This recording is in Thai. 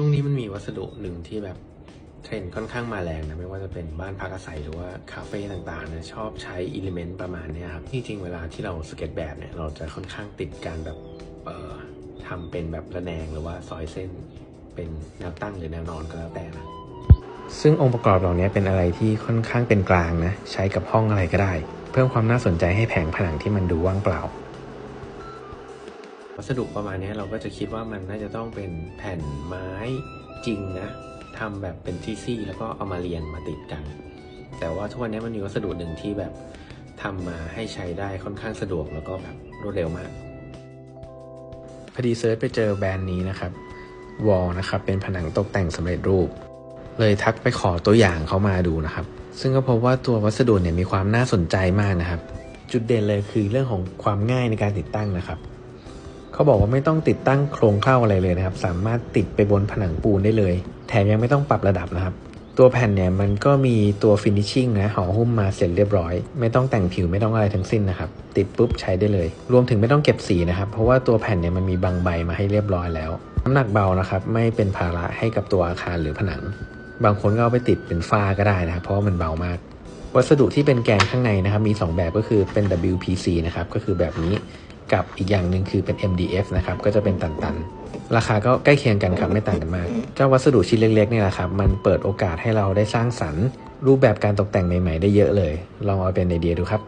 ช่วงนี้มันมีวัสดุหนึ่งที่แบบเทรนด์ค่อนข้างมาแรงนะไม่ว่าจะเป็นบ้านพักอาศัยหรือว่าคาเฟ่ต่างๆนะชอบใช้อิเลเมนต์ประมาณนี้ครับที่จริงเวลาที่เราสเก็ตแบบเนี่ยเราจะค่อนข้างติดการแบบเอ่อทำเป็นแบบระแนงหรือว่าซอยเส้น เป็นแนวตั้งหรือแนวนอนก็แล้วแต่นะซึ่งองค์ประกอบเหล่านี้เป็นอะไรที่ค่อนข้างเป็นกลางนะใช้กับห้องอะไรก็ได้ เพิ่มความน่าสนใจให้แผงผนังที่มันดูว่างเปล่า วัสดุประมาณนี้เราก็จะคิดว่ามันน่าจะต้องเป็นแผ่นไม้จริงนะทำแบบเป็นซี่ๆแล้วก็เอามาเรียงมาติดกัน แต่ว่าทุกวันนี้มันมีวัสดุหนึ่งที่แบบทำมาให้ใช้ได้ค่อนข้างสะดวกแล้วก็แบบรวดเร็วมากพอดีเซิร์ชไปเจอแบรนด์นี้นะครับวอลนะครับเป็นผนังตกแต่งสำเร็จรูป เลยทักไปขอตัวอย่างเขามาดูนะครับ ซึ่งก็พบว่าตัววัสดุเนี่ยมีความน่าสนใจมากนะครับ จุดเด่นเลยคือเรื่องของความง่ายในการติดตั้งนะครับ เขาบอกว่าไม่ต้องติดตั้งโครงเข้าอะไรเลยนะครับ สามารถติดไปบนผนังปูนได้เลย แถมยังไม่ต้องปรับระดับนะครับ ตัวแผ่นเนี่ยมันก็มีตัวฟินิชชิ่งนะห่อหุ้มมาเสร็จเรียบร้อย ไม่ต้องแต่งผิวไม่ต้องอะไรทั้งสิ้นนะครับ ติดปุ๊บใช้ได้เลย รวมถึงไม่ต้องเก็บสีนะครับ เพราะว่าตัวแผ่นเนี่ยมันมีบางใบมาให้เรียบร้อยแล้ว น้ำหนักเบานะครับ ไม่เป็นภาระให้กับตัวอาคารหรือผนัง บางคนก็เอาไปติดเป็นฝ้าก็ได้นะครับ เพราะว่ามันเบามากวัสดุที่เป็นแกนข้างในนะครับมี 2 แบบก็คือเป็น WPC นะครับก็คือแบบนี้ กับอีกอย่างหนึ่งคือเป็น MDF นะครับ ก็จะเป็นตันๆ ราคาก็ใกล้เคียงกันครับ ไม่ต่างกันมาก เจ้าวัสดุชิ้นเล็กๆนี่แหละครับ มันเปิดโอกาสให้เราได้สร้างสรรค์ รูปแบบการตกแต่งใหม่ๆ ได้เยอะเลย ลองเอาเป็นไอเดียดูครับ